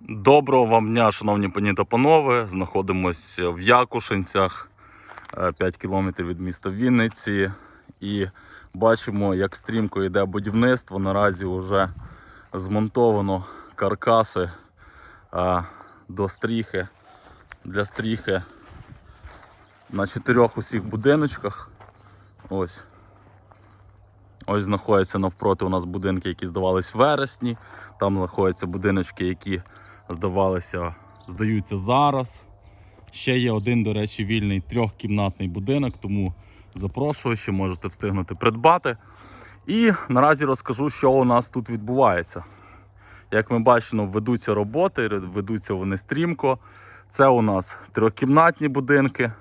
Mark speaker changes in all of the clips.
Speaker 1: Доброго вам дня, шановні пані та панове. Знаходимося в Якушинцях, 5 кілометрів від міста Вінниці. І бачимо, як стрімко йде будівництво. Наразі вже змонтовано каркаси до стріхи для стріхи на чотирьох усіх будиночках. Ось. Ось знаходяться навпроти у нас будинки, які здавались в вересні. Там знаходяться будиночки, які здавалися, здаються зараз. Ще є один, до речі, вільний трьохкімнатний будинок, тому запрошую, ще можете встигнути придбати. І наразі розкажу, що у нас тут відбувається. Як ми бачимо, ведуться роботи, ведуться вони стрімко. Це у нас трьохкімнатні будинки,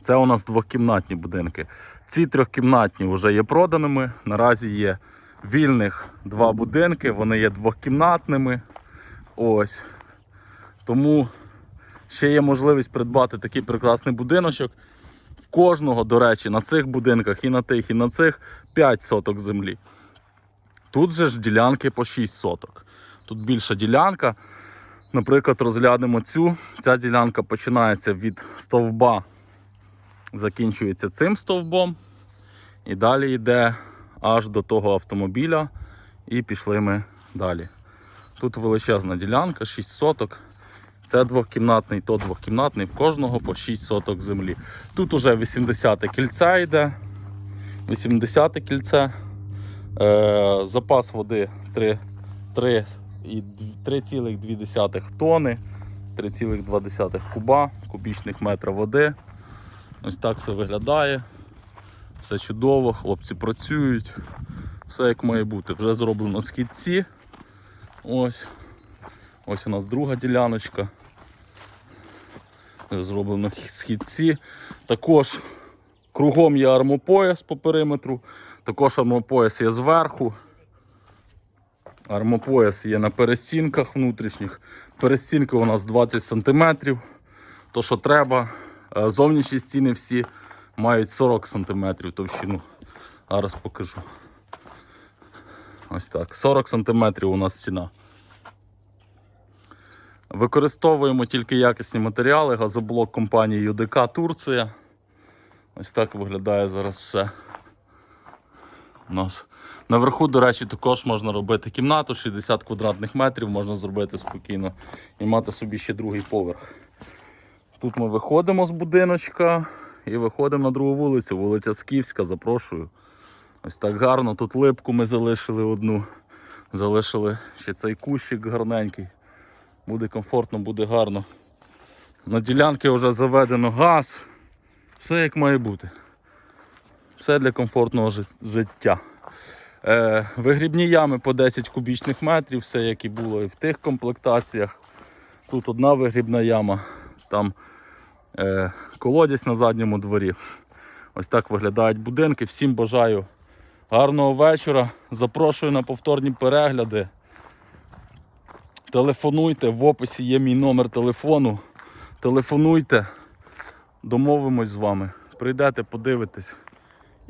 Speaker 1: це у нас двокімнатні будинки. Ці трьохкімнатні вже є проданими. Наразі є вільних два будинки, вони є двокімнатними. Ось. Тому ще є можливість придбати такий прекрасний будиночок. В кожного, до речі, на цих будинках і на тих, і на цих 5 соток землі. Тут же ж ділянки по 6 соток. Тут більша ділянка. Наприклад, розглянемо цю. Ця ділянка починається від стовба, закінчується цим стовбом. І далі йде аж до того автомобіля. І пішли ми далі. Тут величезна ділянка, 6 соток. Це двокімнатний, то двокімнатний, в кожного по 6 соток землі. Тут уже 80 кільце йде. 80 кільце. Е, запас води 3, 3 3,2 тони, 3,2 куба, кубічних метра води. Ось так все виглядає. Все чудово, хлопці працюють. Все як має бути. Вже зроблено східці. Ось. Ось у нас друга діляночка. Зроблено східці. Також кругом є армопояс по периметру. Також армопояс є зверху. Армопояс є на перестінках внутрішніх. Перестінки у нас 20 см. То, що треба. Е, Зовнішні стіни всі мають 40 см товщину. Зараз покажу. Ось так. 40 см у нас стіна. Використовуємо тільки якісні матеріали. Газоблок компанії ЮДК Турція. Ось так виглядає зараз все. У нас наверху, до речі, також можна робити кімнату 60 квадратних метрів, можна зробити спокійно і мати собі ще другий поверх. Тут ми виходимо з будиночка і виходимо на другу вулицю. Вулиця Скіфська, запрошую. Ось так гарно. Тут липку ми залишили одну. Залишили ще цей кущик гарненький. Буде комфортно, буде гарно. На ділянки вже заведено газ. Все як має бути. Все для комфортного життя. Е, вигрібні ями по 10 кубічних метрів, все як і було і в тих комплектаціях. Тут одна вигрібна яма, там е, колодязь на задньому дворі. Ось так виглядають будинки. Всім бажаю гарного вечора. Запрошую на повторні перегляди. Телефонуйте, в описі є мій номер телефону. Телефонуйте, домовимось з вами. Прийдете, подивитесь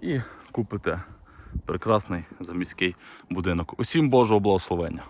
Speaker 1: і купите прекрасний заміський будинок. Усім Божого благословення!